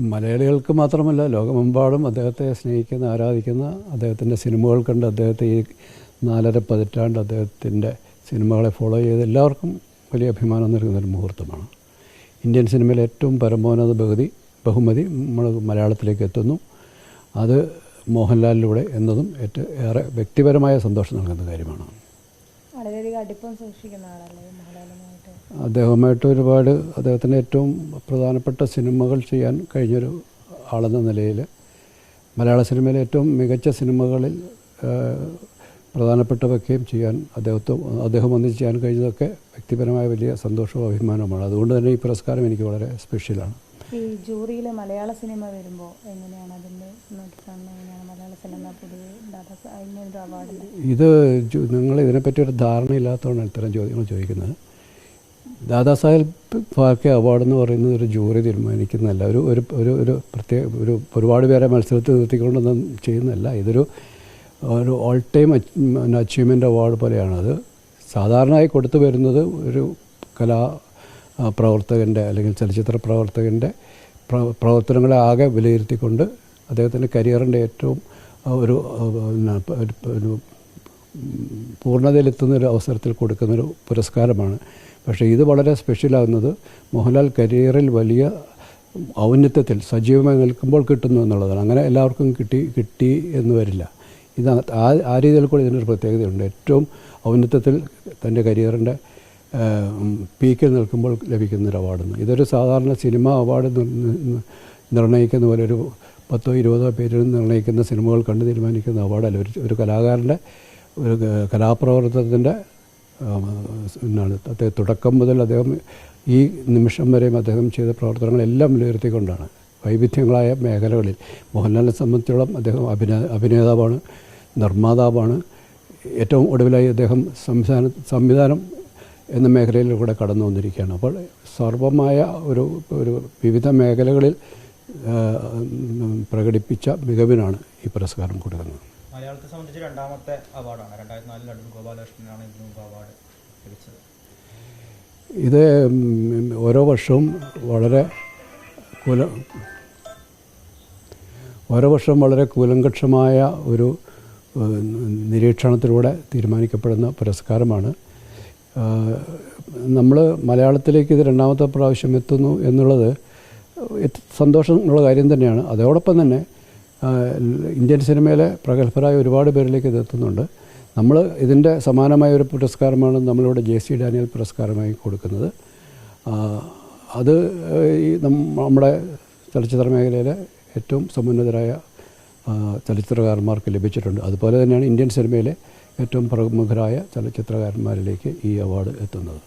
മലയാളികൾക്ക് മാത്രമല്ല ലോകമെമ്പാടും അദ്ദേഹത്തെ സ്നേഹിക്കുന്ന ആരാധിക്കുന്ന അദ്ദേഹത്തിന്റെ സിനിമകൾ കണ്ട് അദ്ദേഹത്തെ ഈ നാലര പതിറ്റാണ്ട് അദ്ദേഹത്തിന്റെ സിനിമകളെ ഫോളോ ചെയ്ത് എല്ലാവർക്കും വലിയ അഭിമാനം നൽകുന്ന ഒരു മുഹൂർത്തമാണ്. ഇന്ത്യൻ സിനിമയിലെ ഏറ്റവും പരമോന്നത ബഹുതി ബഹുമതി നമ്മൾ മലയാളത്തിലേക്ക് എത്തുന്നു. അത് മോഹൻലാലിലൂടെ എന്നതും ഏറ്റവും ഏറെ വ്യക്തിപരമായ സന്തോഷം നൽകുന്ന കാര്യമാണ്. അടുപ്പം അദ്ദേഹവുമായിട്ട് ഒരുപാട് അദ്ദേഹത്തിന്റെ ഏറ്റവും പ്രധാനപ്പെട്ട സിനിമകൾ ചെയ്യാൻ കഴിഞ്ഞൊരു ആളെന്ന നിലയിൽ മലയാള സിനിമയിലെ ഏറ്റവും മികച്ച സിനിമകളിൽ പ്രധാനപ്പെട്ടവയ്ക്കുകയും ചെയ്യാൻ അദ്ദേഹത്തെ അദ്ദേഹം ഒന്നിച്ച് ചെയ്യാൻ കഴിഞ്ഞതൊക്കെ വ്യക്തിപരമായ വലിയ സന്തോഷവും അഭിമാനവുമാണ്. അതുകൊണ്ട് തന്നെ ഈ പുരസ്കാരം എനിക്ക് വളരെ സ്പെഷ്യലാണ് ഈ ജൂറിയിൽ മലയാള സിനിമ വരുമ്പോൾ എങ്ങനെയാണ് അതിന്റെ നോക്കിക്കാണുന്നത്? മലയാള സിനിമ പൊതുവെ അവാർഡ് ഇത് നിങ്ങൾ ഇതിനെപ്പറ്റി ഒരു ധാരണ ഇല്ലാത്തതുകൊണ്ട് ഇത്തരം ചോദ്യങ്ങൾ ചോദിക്കുന്നത്. ദാദാസാഹേബ് ഫാൽക്കെ അവാർഡ് എന്ന് പറയുന്നത് ഒരു ജൂറി തീരുമാനിക്കുന്നതല്ല. ഒരു ഒരു ഒരു ഒരു പ്രത്യേക ഒരു ഒരുപാട് പേരെ മത്സരത്തിൽ നിർത്തിക്കൊണ്ടൊന്നും ചെയ്യുന്നതല്ല. ഇതൊരു ഒരു ഓൾ ടൈം അച്ചീവ്മെന്റ് അവാർഡ് പോലെയാണത്. സാധാരണയായി കൊടുത്തു വരുന്നത് ഒരു കലാ പ്രവർത്തകന്റെ അല്ലെങ്കിൽ ചലച്ചിത്ര പ്രവർത്തകന്റെ പ്ര- പ്രവർത്തനങ്ങളെ ആകെ വിലയിരുത്തിക്കൊണ്ട് അദ്ദേഹത്തിന്റെ കരിയറിന്റെ ഏറ്റവും ഒരു ഒരു പൂർണതയിലെത്തുന്ന ഒരു അവസരത്തിൽ കൊടുക്കുന്നൊരു പുരസ്കാരമാണ്. പക്ഷേ ഇത് വളരെ സ്പെഷ്യലാകുന്നത് മോഹൻലാൽ കരിയറിൽ വലിയ ഔന്നത്യത്തിൽ സജീവമായി നിൽക്കുമ്പോൾ കിട്ടുന്നു എന്നുള്ളതാണ്. അങ്ങനെ എല്ലാവർക്കും കിട്ടി കിട്ടി എന്ന് വരില്ല. ഇത് ആ ആ രീതിയിൽ കൂടി ഇതിനൊരു പ്രത്യേകതയുണ്ട്. ഏറ്റവും ഔന്നത്യത്തിൽ തന്റെ കരിയറിന്റെ പീക്കിൽ നിൽക്കുമ്പോൾ ലഭിക്കുന്നൊരു അവാർഡാണ് ഇതൊരു സാധാരണ സിനിമ അവാർഡ് നിർ- നിർ- നിർണയിക്കുന്ന പോലെ ഒരു പത്തോ ഇരുപതോ പേരിൽ നിർണയിക്കുന്ന സിനിമകൾ കണ്ടു തീരുമാനിക്കുന്ന അവാർഡല്ല. ഒരു ഒരു കലാകാരന്റെ ഒരു കലാപ്രവർത്തനത്തിന്റെ എന്നാണ് അദ്ദേഹം തുടക്കം മുതൽ അദ്ദേഹം ഈ നിമിഷം വരെയും അദ്ദേഹം ചെയ്ത പ്രവർത്തനങ്ങളെല്ലാം വിലയിരുത്തിക്കൊണ്ടാണ്. വൈവിധ്യങ്ങളായ മേഖലകളിൽ മോഹൻലാലിനെ സംബന്ധിച്ചോളം അദ്ദേഹം അഭിനേ അഭിനേതാവാണ് നിർമ്മാതാവാണ്. ഏറ്റവും ഒടുവിലായി അദ്ദേഹം സംവിധാന സംവിധാനം എന്ന മേഖലയിലൂടെ കടന്നു വന്നിരിക്കുകയാണ്. അപ്പോൾ സർവമായ ഒരു ഒരു വിവിധ മേഖലകളിൽ പ്രകടിപ്പിച്ച മികവിനാണ് ഈ പുരസ്കാരം കൊടുക്കുന്നത്. മലയാളത്തെ സംബന്ധിച്ച് രണ്ടാമത്തെ അവാർഡാണ്. രണ്ടായിരത്തി നാലിൽ അടൂർ ഗോപാലകൃഷ്ണനാണ് ഇതിനു മുമ്പ് അവാർഡ് ലഭിച്ചത്. ഇത് ഓരോ വർഷവും വളരെ കുല ഓരോ വർഷവും വളരെ കൂലങ്കക്ഷമായ ഒരു നിരീക്ഷണത്തിലൂടെ തീരുമാനിക്കപ്പെടുന്ന പുരസ്കാരമാണ് നമ്മൾ മലയാളത്തിലേക്ക് ഇത് രണ്ടാമത്തെ പ്രാവശ്യം എത്തുന്നു എന്നുള്ളത് സന്തോഷമുള്ള കാര്യം തന്നെയാണ്. അതോടൊപ്പം തന്നെ ഇന്ത്യൻ സിനിമയിലെ പ്രഗത്ഭരായ ഒരുപാട് പേരിലേക്ക് ഇത് എത്തുന്നുണ്ട്. നമ്മൾ ഇതിന്റെ സമാനമായ ഒരു പുരസ്കാരമാണ് നമ്മളിവിടെ ജെ സി ഡാനിയൽ പുരസ്കാരമായി കൊടുക്കുന്നത്. അത് നമ്മുടെ ചലച്ചിത്ര മേഖലയിലെ ഏറ്റവും സമുന്നതരായ ചലച്ചിത്രകാരന്മാർക്ക് ലഭിച്ചിട്ടുണ്ട്. അതുപോലെ തന്നെയാണ് ഇന്ത്യൻ സിനിമയിലെ ഏറ്റവും പ്രമുഖരായ ചലച്ചിത്രകാരന്മാരിലേക്ക് ഈ അവാർഡ് എത്തുന്നത്.